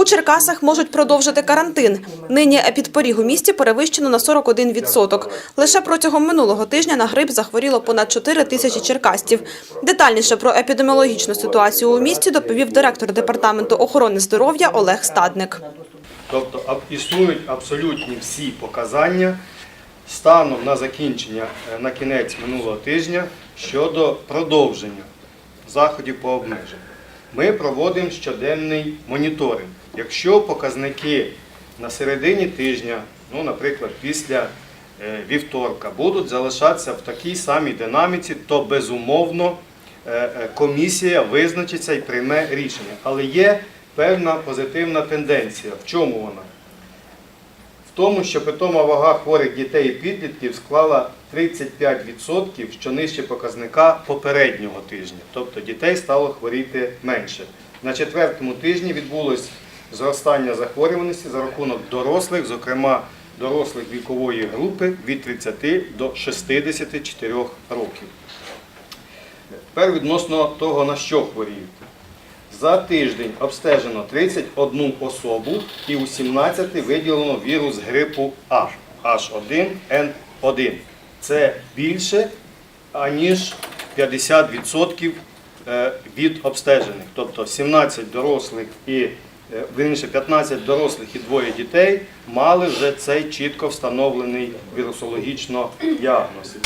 У Черкасах можуть продовжити карантин. Нині епідпоріг у місті перевищено на 41%. Лише протягом минулого тижня на грип захворіло понад 4 тисячі черкастів. Детальніше про епідеміологічну ситуацію у місті доповів директор департаменту охорони здоров'я Олег Стадник. Тобто існують абсолютні всі показання станом на закінчення е, на кінець минулого тижня щодо продовження заходів по обмеженню. Ми проводимо щоденний моніторинг. Якщо показники на середині тижня, ну, наприклад, після е, вівторка, будуть залишатися в такій самій динаміці, то безумовно е, е, комісія визначиться і прийме рішення. Але є певна позитивна тенденція. В чому вона? Тому, що питома вага хворих дітей і підлітків склала 35%, що нижче показника попереднього тижня. Тобто дітей стало хворіти менше. На четвертому тижні відбулось зростання захворюваності за рахунок дорослих, зокрема дорослих вікової групи від 30 до 64 років. Тепер відносно того, на що хворіють. За тиждень обстежено 31 особу і у 17 виділено вірус грипу А H1N1. Це більше, аніж 50% е, від обстежених. Тобто 17 дорослих і е, вірніше, 15 дорослих і двоє дітей мали вже цей чітко встановлений вірусологічно діагноз.